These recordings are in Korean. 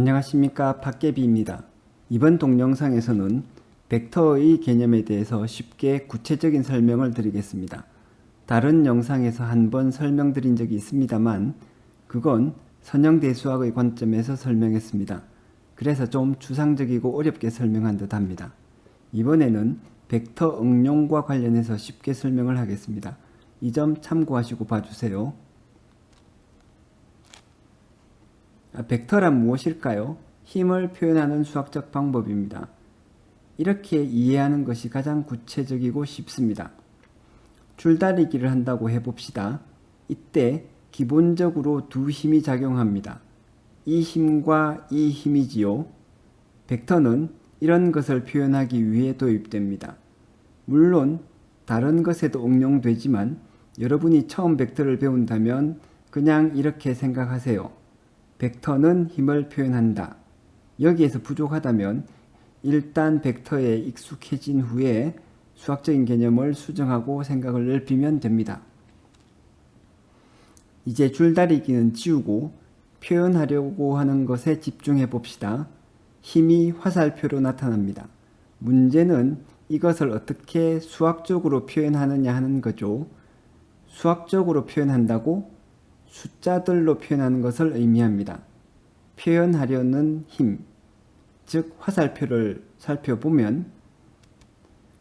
안녕하십니까 팟개비입니다. 이번 동영상에서는 벡터의 개념에 대해서 쉽게 구체적인 설명을 드리겠습니다. 다른 영상에서 한 번 설명드린 적이 있습니다만 그건 선형대수학의 관점에서 설명했습니다. 그래서 좀 추상적이고 어렵게 설명한 듯 합니다. 이번에는 벡터 응용과 관련해서 쉽게 설명을 하겠습니다. 이 점 참고하시고 봐주세요. 아, 벡터란 무엇일까요? 힘을 표현하는 수학적 방법입니다. 이렇게 이해하는 것이 가장 구체적이고 쉽습니다. 줄다리기를 한다고 해봅시다. 이때 기본적으로 두 힘이 작용합니다. 이 힘과 이 힘이지요. 벡터는 이런 것을 표현하기 위해 도입됩니다. 물론 다른 것에도 응용되지만 여러분이 처음 벡터를 배운다면 그냥 이렇게 생각하세요. 벡터는 힘을 표현한다. 여기에서 부족하다면 일단 벡터에 익숙해진 후에 수학적인 개념을 수정하고 생각을 넓히면 됩니다. 이제 줄다리기는 지우고 표현하려고 하는 것에 집중해 봅시다. 힘이 화살표로 나타납니다. 문제는 이것을 어떻게 수학적으로 표현하느냐 하는 거죠. 수학적으로 표현한다고 숫자들로 표현하는 것을 의미합니다. 표현하려는 힘, 즉 화살표를 살펴보면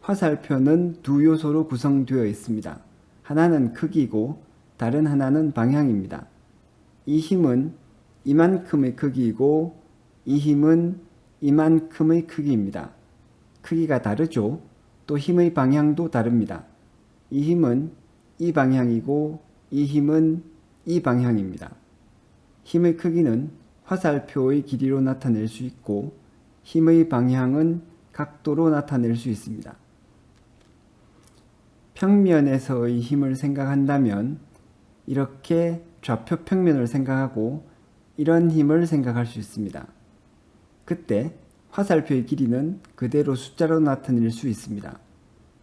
화살표는 두 요소로 구성되어 있습니다. 하나는 크기고 다른 하나는 방향입니다. 이 힘은 이만큼의 크기이고 이 힘은 이만큼의 크기입니다. 크기가 다르죠? 또 힘의 방향도 다릅니다. 이 힘은 이 방향이고 이 힘은 이 방향입니다. 힘의 크기는 화살표의 길이로 나타낼 수 있고 힘의 방향은 각도로 나타낼 수 있습니다. 평면에서의 힘을 생각한다면 이렇게 좌표 평면을 생각하고 이런 힘을 생각할 수 있습니다. 그때 화살표의 길이는 그대로 숫자로 나타낼 수 있습니다.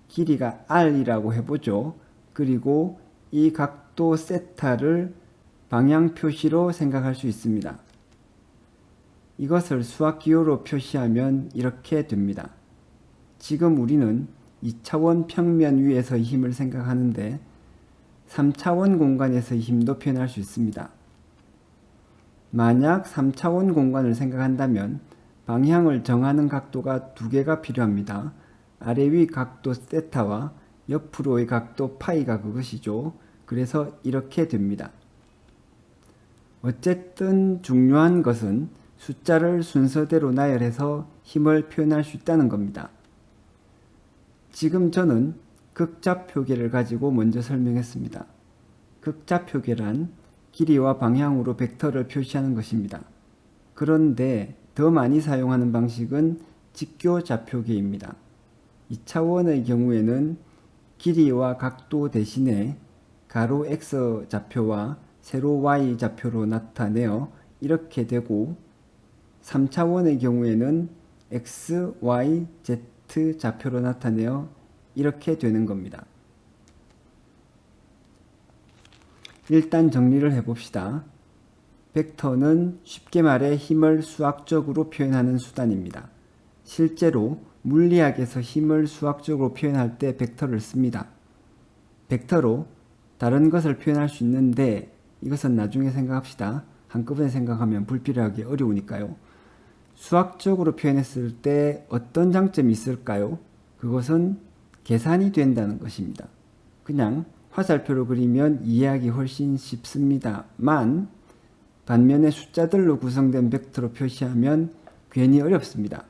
길이가 r이라고 해보죠. 그리고 이 각도 세타를 방향 표시로 생각할 수 있습니다. 이것을 수학 기호로 표시하면 이렇게 됩니다. 지금 우리는 2차원 평면 위에서의 힘을 생각하는데 3차원 공간에서의 힘도 표현할 수 있습니다. 만약 3차원 공간을 생각한다면 방향을 정하는 각도가 두 개가 필요합니다. 아래 위 각도 세타와 옆으로의 각도 파이가 그것이죠. 그래서 이렇게 됩니다. 어쨌든 중요한 것은 숫자를 순서대로 나열해서 힘을 표현할 수 있다는 겁니다. 지금 저는 극좌표계를 가지고 먼저 설명했습니다. 극좌표계란 길이와 방향으로 벡터를 표시하는 것입니다. 그런데 더 많이 사용하는 방식은 직교 좌표계입니다. 2차원의 경우에는 길이와 각도 대신에 가로 x 좌표와 세로 y 좌표로 나타내어 이렇게 되고 3차원의 경우에는 x, y, z 좌표로 나타내어 이렇게 되는 겁니다. 일단 정리를 해봅시다. 벡터는 쉽게 말해 힘을 수학적으로 표현하는 수단입니다. 실제로 물리학에서 힘을 수학적으로 표현할 때 벡터를 씁니다. 벡터로 다른 것을 표현할 수 있는데 이것은 나중에 생각합시다. 한꺼번에 생각하면 불필요하기 어려우니까요. 수학적으로 표현했을 때 어떤 장점이 있을까요? 그것은 계산이 된다는 것입니다. 그냥 화살표로 그리면 이해하기 훨씬 쉽습니다만 반면에 숫자들로 구성된 벡터로 표시하면 괜히 어렵습니다.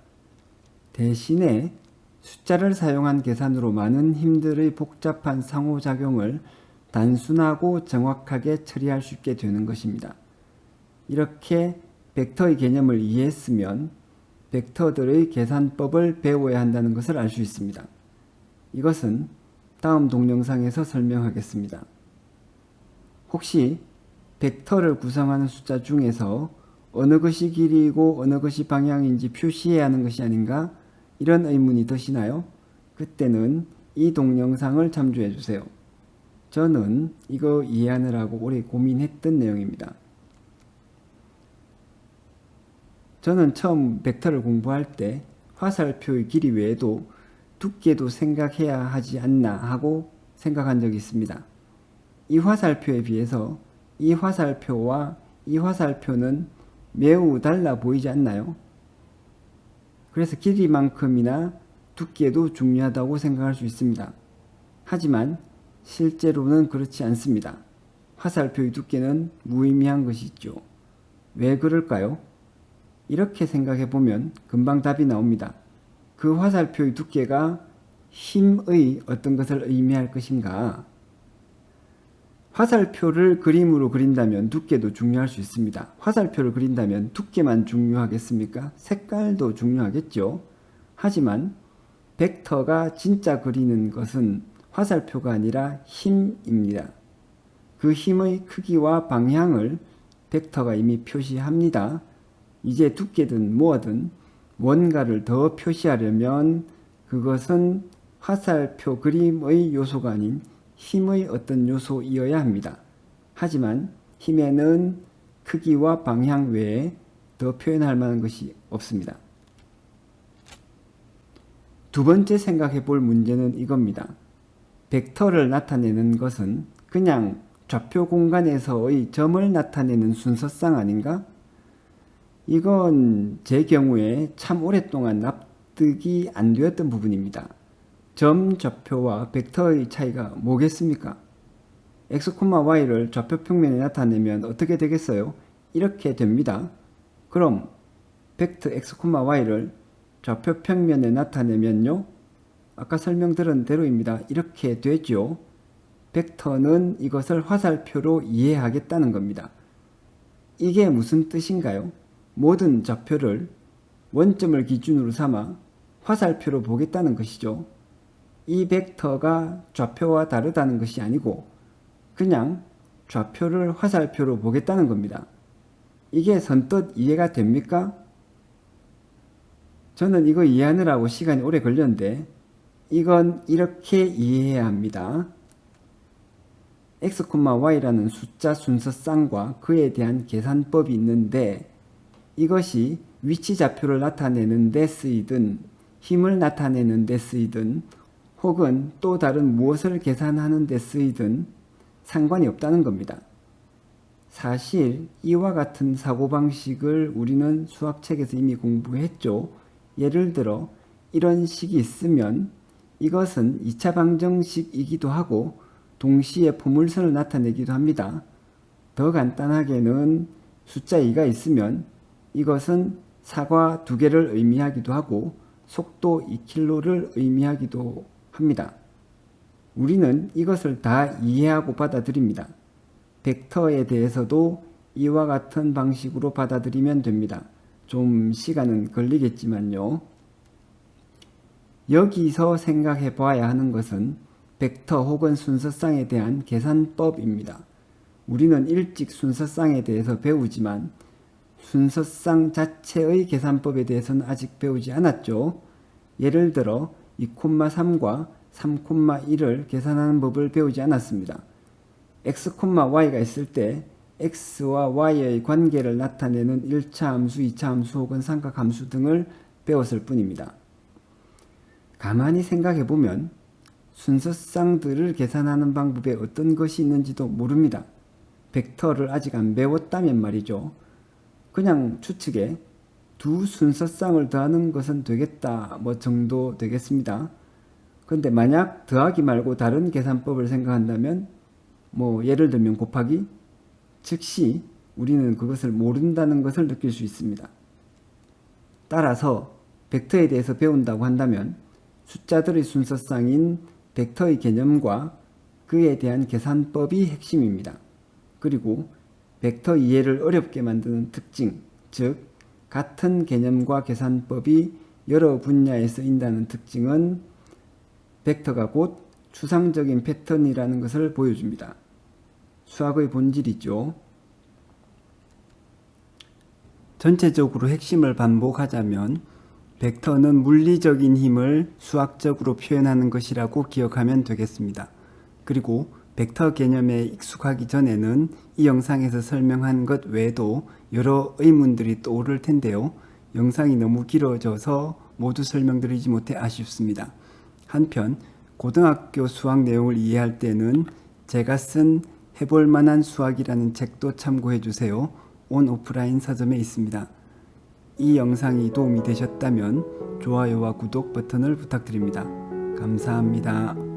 대신에 숫자를 사용한 계산으로 많은 힘들의 복잡한 상호작용을 단순하고 정확하게 처리할 수 있게 되는 것입니다. 이렇게 벡터의 개념을 이해했으면 벡터들의 계산법을 배워야 한다는 것을 알 수 있습니다. 이것은 다음 동영상에서 설명하겠습니다. 혹시 벡터를 구성하는 숫자 중에서 어느 것이 길이이고 어느 것이 방향인지 표시해야 하는 것이 아닌가 이런 의문이 드시나요? 그때는 이 동영상을 참조해 주세요. 저는 이거 이해하느라고 오래 고민했던 내용입니다. 저는 처음 벡터를 공부할 때 화살표의 길이 외에도 두께도 생각해야 하지 않나 하고 생각한 적이 있습니다. 이 화살표에 비해서 이 화살표와 이 화살표는 매우 달라 보이지 않나요? 그래서 길이만큼이나 두께도 중요하다고 생각할 수 있습니다. 하지만 실제로는 그렇지 않습니다. 화살표의 두께는 무의미한 것이죠. 왜 그럴까요? 이렇게 생각해 보면 금방 답이 나옵니다. 그 화살표의 두께가 힘의 어떤 것을 의미할 것인가? 화살표를 그림으로 그린다면 두께도 중요할 수 있습니다. 화살표를 그린다면 두께만 중요하겠습니까? 색깔도 중요하겠죠. 하지만 벡터가 진짜 그리는 것은 화살표가 아니라 힘입니다. 그 힘의 크기와 방향을 벡터가 이미 표시합니다. 이제 두께든 뭐든 뭔가를 더 표시하려면 그것은 화살표 그림의 요소가 아닌 힘의 어떤 요소이어야 합니다. 하지만 힘에는 크기와 방향 외에 더 표현할 만한 것이 없습니다. 두 번째 생각해 볼 문제는 이겁니다. 벡터를 나타내는 것은 그냥 좌표 공간에서의 점을 나타내는 순서상 아닌가? 이건 제 경우에 참 오랫동안 납득이 안 되었던 부분입니다. 점 좌표와 벡터의 차이가 뭐겠습니까? x, y를 좌표 평면에 나타내면 어떻게 되겠어요? 이렇게 됩니다. 그럼 벡터 x, y를 좌표 평면에 나타내면요. 아까 설명드린 대로입니다. 이렇게 되죠. 벡터는 이것을 화살표로 이해하겠다는 겁니다. 이게 무슨 뜻인가요? 모든 좌표를 원점을 기준으로 삼아 화살표로 보겠다는 것이죠. 이 벡터가 좌표와 다르다는 것이 아니고 그냥 좌표를 화살표로 보겠다는 겁니다. 이게 선뜻 이해가 됩니까? 저는 이거 이해하느라고 시간이 오래 걸렸는데 이건 이렇게 이해해야 합니다. x, y라는 숫자 순서쌍과 그에 대한 계산법이 있는데 이것이 위치 좌표를 나타내는 데 쓰이든 힘을 나타내는 데 쓰이든 혹은 또 다른 무엇을 계산하는 데 쓰이든 상관이 없다는 겁니다. 사실 이와 같은 사고방식을 우리는 수학책에서 이미 공부했죠. 예를 들어 이런 식이 있으면 이것은 2차 방정식이기도 하고 동시에 포물선을 나타내기도 합니다. 더 간단하게는 숫자 2가 있으면 이것은 사과 두 개를 의미하기도 하고 속도 2km를 의미하기도 합니다. 우리는 이것을 다 이해하고 받아들입니다. 벡터에 대해서도 이와 같은 방식으로 받아들이면 됩니다. 좀 시간은 걸리겠지만요. 여기서 생각해 봐야 하는 것은 벡터 혹은 순서쌍에 대한 계산법입니다. 우리는 일찍 순서쌍에 대해서 배우지만 순서쌍 자체의 계산법에 대해서는 아직 배우지 않았죠. 예를 들어 2,3과 3,1을 계산하는 법을 배우지 않았습니다. x, y가 있을 때 x와 y의 관계를 나타내는 1차 함수, 2차 함수 혹은 삼각 함수 등을 배웠을 뿐입니다. 가만히 생각해 보면 순서쌍들을 계산하는 방법에 어떤 것이 있는지도 모릅니다. 벡터를 아직 안 배웠다면 말이죠. 그냥 추측에 두 순서쌍을 더하는 것은 되겠다 뭐 정도 되겠습니다. 그런데 만약 더하기 말고 다른 계산법을 생각한다면 뭐 예를 들면 곱하기 즉시 우리는 그것을 모른다는 것을 느낄 수 있습니다. 따라서 벡터에 대해서 배운다고 한다면 숫자들의 순서쌍인 벡터의 개념과 그에 대한 계산법이 핵심입니다. 그리고 벡터 이해를 어렵게 만드는 특징, 즉 같은 개념과 계산법이 여러 분야에 쓰인다는 특징은 벡터가 곧 추상적인 패턴이라는 것을 보여줍니다. 수학의 본질이죠. 전체적으로 핵심을 반복하자면 벡터는 물리적인 힘을 수학적으로 표현하는 것이라고 기억하면 되겠습니다. 그리고 벡터 개념에 익숙하기 전에는 이 영상에서 설명한 것 외에도 여러 의문들이 떠오를 텐데요. 영상이 너무 길어져서 모두 설명드리지 못해 아쉽습니다. 한편 고등학교 수학 내용을 이해할 때는 제가 쓴 해볼 만한 수학이라는 책도 참고해 주세요. 온 오프라인 서점에 있습니다. 이 영상이 도움이 되셨다면 좋아요와 구독 버튼을 부탁드립니다. 감사합니다.